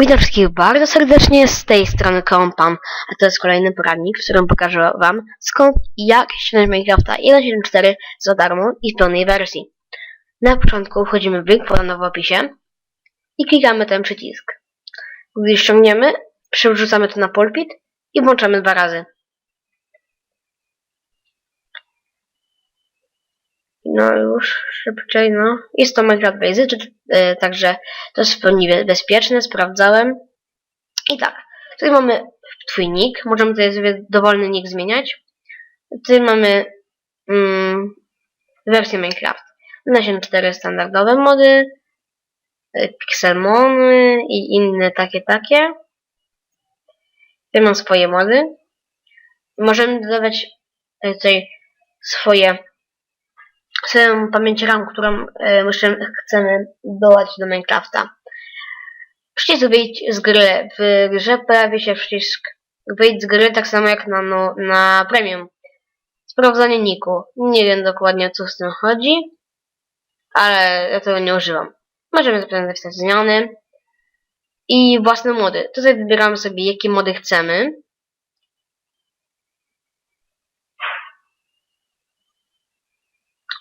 Witam wszystkich bardzo serdecznie z tej strony Kompan, a to jest kolejny poradnik, w którym pokażę Wam skąd i jak ściągnąć Minecrafta 1.7.4 za darmo i w pełnej wersji. Na początku wchodzimy w link podany w opisie i klikamy ten przycisk. Gdy ściągniemy, przerzucamy to na pulpit i włączamy dwa razy. No już szybciej, no. Jest to Minecraft Basic, także to jest w bezpieczne, sprawdzałem. I tak, tutaj mamy twój nick, możemy tutaj sobie dowolny nick zmieniać. Tutaj mamy mm, wersję Minecraft. Na 7.4 standardowe mody, y, Pixelmony i inne takie, takie. Tutaj mam swoje mody. Możemy dodawać y, tutaj swoje swoją pamięć RAM, którą e, chcemy dodać do Minecrafta. Przycisk wyjść z gry. W grze pojawi się przycisk wyjść z gry, tak samo jak na, no, na premium. Sprawdzanie niku. Nie wiem dokładnie o co z tym chodzi, ale ja tego nie używam. Możemy zapisać zmiany i własne mody. Tutaj wybieramy sobie jakie mody chcemy.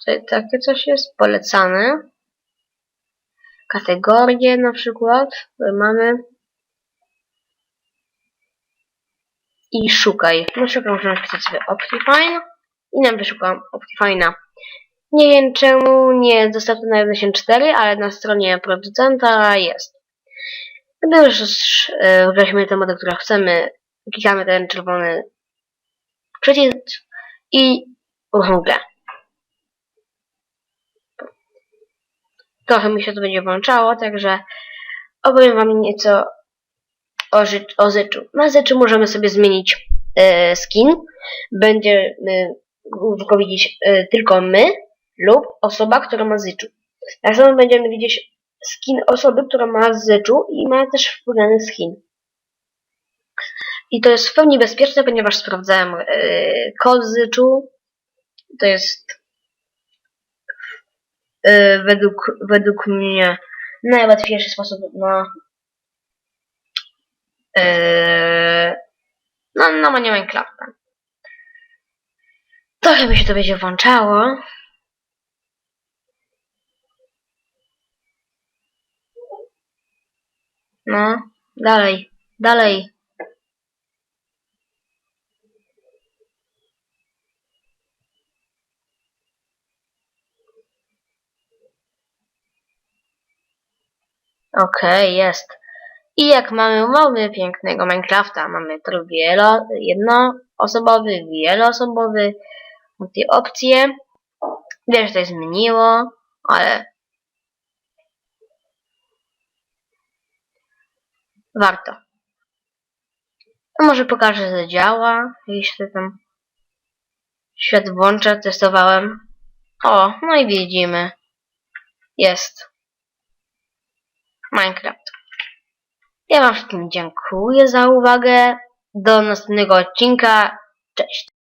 Tutaj takie coś jest polecane. Kategorie na przykład tutaj mamy. I szukaj. Na przykład możemy wpisać sobie Optifine i nam wyszukam Optifine'a. Nie wiem czemu nie jest dostępny na 1.4, ale na stronie producenta jest. Gdy już e, wybraliśmy tę modę, którą chcemy, klikamy ten czerwony przycisk i uruchom. Trochę mi się to będzie włączało, także opowiem Wam nieco o, ży o zyczu. Na zyczu możemy sobie zmienić e, skin. Będzie e, tylko widzieć e, tylko my lub osoba, która ma zyczu. Tak samo będziemy widzieć skin osoby, która ma zyczu i ma też wpłynany skin. I to jest w pełni bezpieczne, ponieważ sprawdzałem e, kod zyczu. To jest według, według mnie najłatwiejszy sposób na yy, na łamanie Minecrafta. Trochę mi się to będzie włączało. No, dalej, dalej. Okej, jest. I jak mamy, mamy pięknego Minecrafta, mamy tryb wielo, jednoosobowy, wieloosobowy, te opcje. Wiem, że to zmieniło, ale warto. A może pokażę, że działa, jeśli tam świat włączę, testowałem. O, no i widzimy. Jest. Minecraft. Ja Wam wszystkim dziękuję za uwagę. Do następnego odcinka. Cześć.